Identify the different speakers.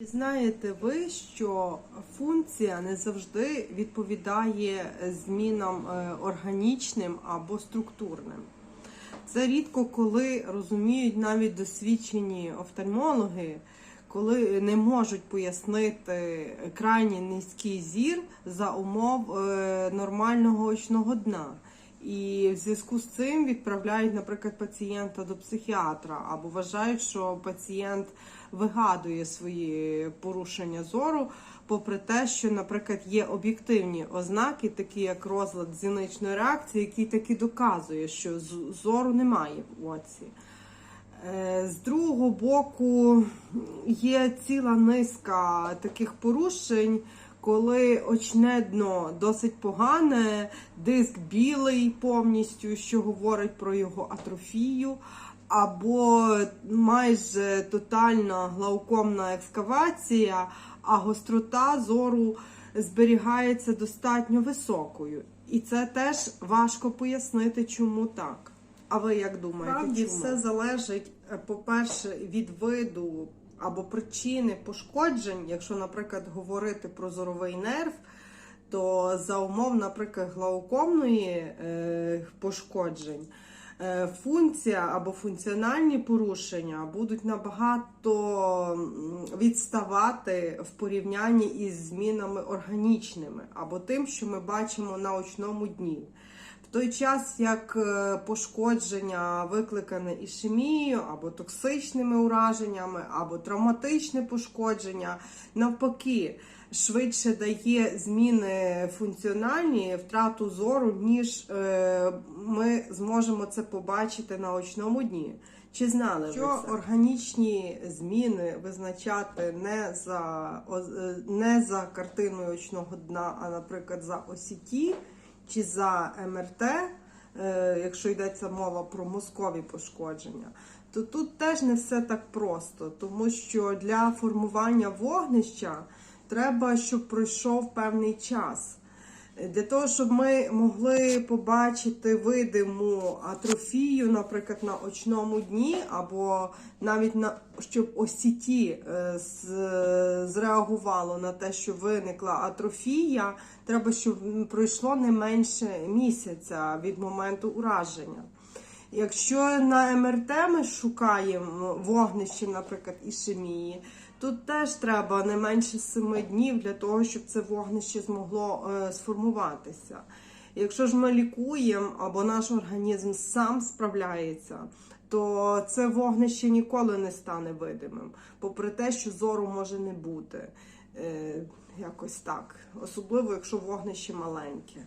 Speaker 1: Знаєте ви, що функція не завжди відповідає змінам е, органічним або структурним. Це рідко коли розуміють навіть досвідчені офтальмологи, коли не можуть пояснити крайні низький зір за умов е, нормального очного дна. І в зв'язку з цим відправляють, наприклад, пацієнта до психіатра або вважають, що пацієнт вигадує свої порушення зору, попри те, що, наприклад, є об'єктивні ознаки, такі як розлад зіничної реакції, який таки доказує, що зору немає в оці. Е, З другого боку, є ціла низка таких порушень, коли очне дно досить погане, диск білий повністю, що говорить про його атрофію, або майже тотальна глаукомна екскавація, а гострота зору зберігається достатньо високою. І це теж важко пояснити, чому так. А ви як думаєте?
Speaker 2: Справді,
Speaker 1: все залежить, е, по-перше, від виду або причини пошкоджень. Якщо, наприклад, говорити про зоровий нерв, то за умов, наприклад, глаукомної е, пошкоджень. Е, Функція або функціональні порушення будуть набагато відставати в порівнянні із змінами органічними або тим, що ми бачимо на очному дні. В той час як е, пошкодження викликане ішемією або токсичними ураженнями, або травматичне пошкодження, навпаки, швидше дає зміни функціональні, втрату зору, ніж е, ми зможемо це побачити на очному дні. Чи знали що ви це? органічні зміни визначати не за, е, не за картиною очного дна, а, наприклад, за осіті? чи за МРТ, е, якщо йдеться мова про мозкові пошкодження, то тут теж не все так просто, тому що для формування вогнища треба, щоб пройшов певний час. Для того, щоб ми могли побачити видиму атрофію, наприклад, на очному дні, або навіть на щоб осіті е, зреагувало на те, що виникла атрофія, треба, щоб пройшло не менше місяця від моменту ураження. Якщо на МРТ ми шукаємо вогнище, наприклад, ішемії, тут теж треба не менше 7 днів для того, щоб це вогнище змогло е, сформуватися. Якщо ж ми лікуємо або наш організм сам справляється, то це вогнище ніколи не стане видимим, попри те, що зору може не бути. Е, якось так, особливо якщо вогнище маленьке.